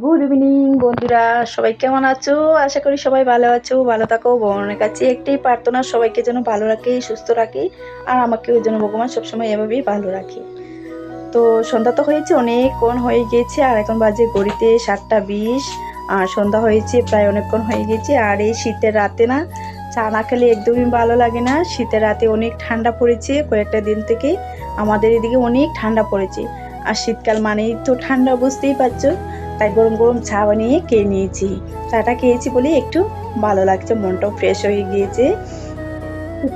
Good evening বন্ধুরা। সবাই কেমন আছো? আশা করি সবাই ভালো আছো, ভালো থাকো। ভগবানের কাছে একটাই প্রার্থনা, সবাইকে যেন ভালো রাখে, সুস্থ রাখে, আর আমাকেও যেন ভগবান সবসময় এভাবেই ভালো রাখে। তো সন্ধ্যা তো হয়েছে অনেকক্ষণ হয়ে গিয়েছে আর এখন বাজে গড়িতে সাতটা বিশ, আর সন্ধ্যা হয়েছে প্রায় অনেকক্ষণ হয়ে গেছে, আর এই শীতের রাতে না, চা না খেলে একদমই ভালো লাগে না। শীতের রাতে অনেক ঠান্ডা পড়েছে কয়েকটা দিন থেকে, আমাদের এদিকে অনেক ঠান্ডা পড়েছে। আর শীতকাল মানেই তো ঠান্ডা, বুঝতেই পারছ? তাই গরম গরম চা বানিয়ে খেয়ে নিয়েছি। চাটা খেয়েছি বলে একটু ভালো লাগছে, মনটাও ফ্রেশ হয়ে গিয়েছে।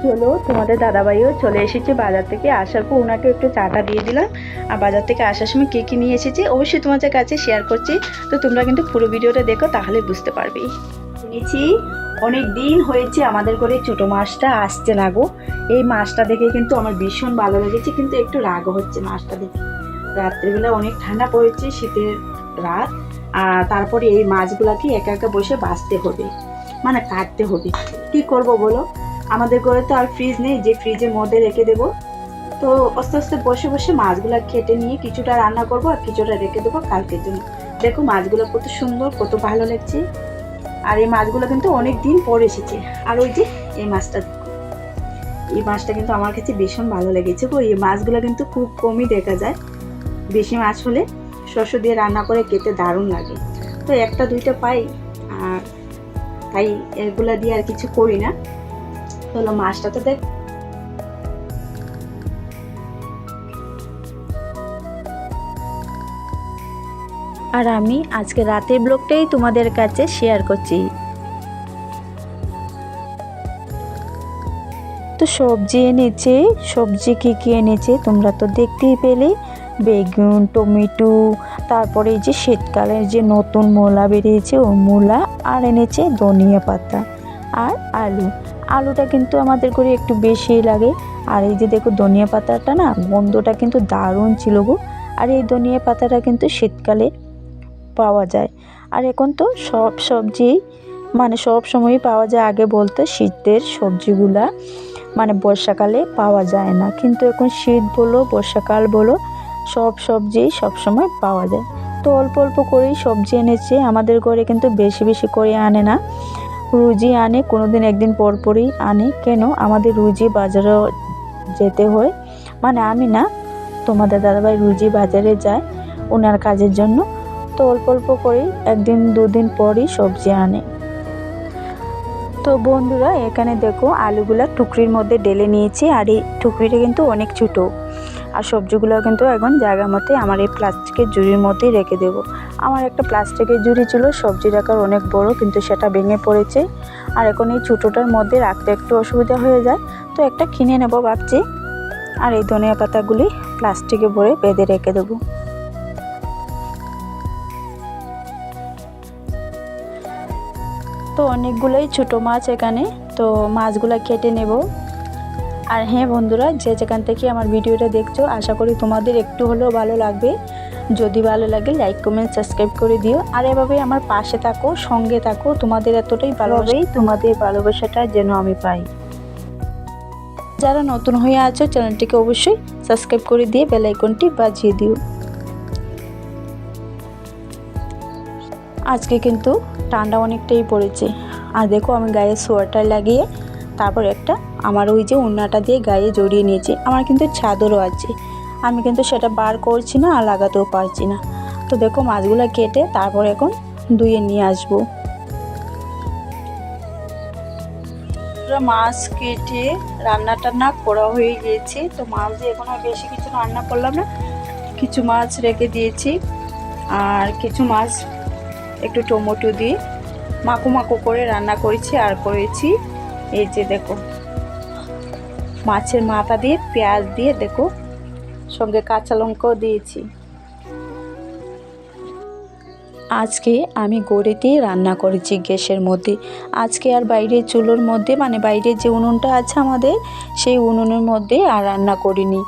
চলো, তোমাদের দাদাভাইও চলে এসেছে বাজার থেকে আসার পর ওনাকে একটু চাটা দিয়ে দিলাম। আর বাজার থেকে আসার সময় কী কী নিয়ে এসেছি অবশ্যই তোমাদের কাছে শেয়ার করছি। তো তোমরা কিন্তু পুরো ভিডিওটা দেখো, তাহলে বুঝতে পারবে। শুনেছি অনেক দিন হয়েছে আমাদের ঘরে ছোটো মাছটা আসছে না গো। এই মাছটা দেখে কিন্তু আমার ভীষণ ভালো লেগেছে, কিন্তু একটু রাগও হচ্ছে মাছটা দেখে। রাত্রিবেলা অনেক ঠান্ডা পড়েছে, শীতের রাত, আর তারপরে এই মাছগুলাকে একা একা বসে বাঁচতে হবে মানে কাটতে হবে। কি করব বলো? আমাদের ঘরে তো আর ফ্রিজ নেই, যে ফ্রিজের মধ্যে রেখে দেব। তো আস্তে আস্তে বসে বসে মাছগুলা কেটে নিয়ে কিছুটা রান্না করব আর কিছুটা রেখে দেবো কালকের জন্য। দেখো মাছগুলো কত সুন্দর, কত ভালো লাগছে। আর এই মাছগুলো কিন্তু অনেক দিন পর এসেছে। আর ওই যে এই মাছটা এই মাছটা কিন্তু আমার কাছে ভীষণ ভালো লেগেছে গো। এই মাছগুলো কিন্তু খুব কমই দেখা যায়। বেশি মাছ হলে শস্য দিয়ে রান্না করে খেতে দারুণ লাগে। তো একটা, দুইটা পাই, আর তাই এগুলা দিয়ে আর কিছু করি না। হলো মাছটা তো দেখ। আর আমি আজকে রাতের ব্লগটাই তোমাদের কাছে শেয়ার করছি। তো সবজি এনেছে, সবজি কী কী এনেছে তোমরা তো দেখতেই পেলে। বেগুন, টমেটো, তারপরে এই যে শীতকালের যে নতুন মূলা বেরিয়েছে, ও মূলা, আর এনেছে ধনিয়া পাতা আর আলু। আলুটা কিন্তু আমাদের করে একটু বেশি লাগে। আর এই যে দেখো ধনিয়া পাতাটা না, গন্ধটা কিন্তু দারুণ ছিল গো। আর এই ধনিয়া পাতাটা কিন্তু শীতকালে পাওয়া যায়। আর এখন তো সব সবজি মানে সব সময়ই পাওয়া যায়। আগে বলতো শীতের সবজিগুলা মানে বর্ষাকালে পাওয়া যায় না। কিন্তু এখন শীত বলো, বর্ষাকাল বলো সব সবজি সবসময় পাওয়া যায়। তো অল্প অল্প করেই সবজি এনেছে। আমাদের ঘরে কিন্তু বেশি বেশি করে আনে না। রুজি আনে কোনো দিন একদিন পর পরই আনে। কেন? আমাদের রুজি বাজারেও যেতে হয়। মানে আমি না, তোমাদের দাদাভাই রুজি বাজারে যায় ওনার কাজের জন্য। তো অল্প অল্প করেই একদিন, দুদিন পরই সবজি আনে। তো বন্ধুরা, এখানে দেখো আলুগুলা টুকরির মধ্যে ডেলে নিয়েছি। আর এই টুকরিটা কিন্তু অনেক ছোটো। আর সবজিগুলো কিন্তু এখন জায়গা মতে আমার এই প্লাস্টিকের জুড়ির মধ্যেই রেখে দেবো। আমার একটা প্লাস্টিকের জুড়ি ছিল, সবজি রাখার অনেক বড়, কিন্তু সেটা ভেঙে পড়েছে। আর এখন এই ছোটোটার মধ্যে রাখতে একটু অসুবিধা হয়ে যায়, তো একটা কিনে নেব ভাবছি। আর এই ধনিয়া পাতাগুলি প্লাস্টিকে ভরে বেঁধে রেখে দেবো। তো অনেকগুলোই ছোটো মাছ এখানে, তো মাছগুলো কেটে নেব। আর হ্যাঁ বন্ধুরা যে যেখান থেকে আমার ভিডিওটা দেখছ আশা করি তোমাদের একটু হলেও ভালো লাগবে। যদি ভালো লাগে লাইক কমেন্ট সাবস্ক্রাইব করে দিও। আর এভাবে আমার পাশে থাকো সঙ্গে থাকো তোমাদের এতটাই ভালোভাবেই তোমাদের ভালোবাসাটা যেন আমি পাই। যারা নতুন হয়ে আছো চ্যানেলটিকে অবশ্যই সাবস্ক্রাইব করে দিয়ে বেল আইকনটি বাজিয়ে দিও। আজকে কিন্তু ঠান্ডা অনেকটাই পড়েছে। আর দেখো আমি গায়ে সোয়েটার লাগিয়ে তারপর একটা আমার ওই যে উন্নাটা দিয়ে গায়ে জড়িয়ে নিয়েছি। আমার কিন্তু ছাদরও আছে। আমি কিন্তু সেটা বার করছি না আর লাগাতেও পারছি না। তো দেখো মাছগুলো কেটে তারপর এখন ধুয়ে নিয়ে আসব। মাছ কেটে রান্না টান্না করা হয়ে গিয়েছে। তো মাছ দিয়ে এখন আর বেশি কিছু রান্না করলাম না। কিছু মাছ রেখে দিয়েছি। আর কিছু মাছ একটু টমেটো দিয়ে মাখো মাখো করে রান্না করেছি আর করেছি। এই যে দেখো, মাছের মাথা দিয়ে, পেঁয়াজ দিয়ে দেখো, সঙ্গে কাঁচা লঙ্কাও দিয়েছি। আজকে আমি গড়েতেই রান্না করেছি গ্যাসের মধ্যে। আজকে আর বাইরে চুলোর মধ্যে মানে বাইরে যে উনুনটা আছে আমাদের, সেই উনুনের মধ্যে আর রান্না করিনি।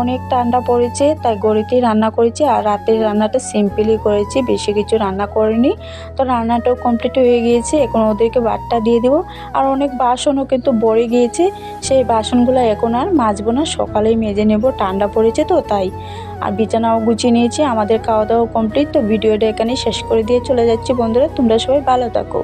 অনেক ঠান্ডা পড়েছে, তাই গড়িতেই রান্না করেছি আর রাতের রান্নাটা সিম্পলই করেছি, বেশি কিছু রান্না করিনি। তো রান্নাটাও কমপ্লিট হয়ে গিয়েছে, এখন ওদেরকে ভাতটা দিয়ে দেবো। আর অনেক বাসনও কিন্তু বড়ে গিয়েছে, সেই বাসনগুলো এখন আর মাজবো না, সকালেই মেজে নেব, ঠান্ডা পড়েছে তো তাই। আর বিছানাও গুছিয়ে নিয়েছি, আমাদের খাওয়া দাওয়া কমপ্লিট তো ভিডিওটা এখানেই শেষ করে দিয়ে চলে যাচ্ছি বন্ধুরা, তোমরা সবাই ভালো থাকো।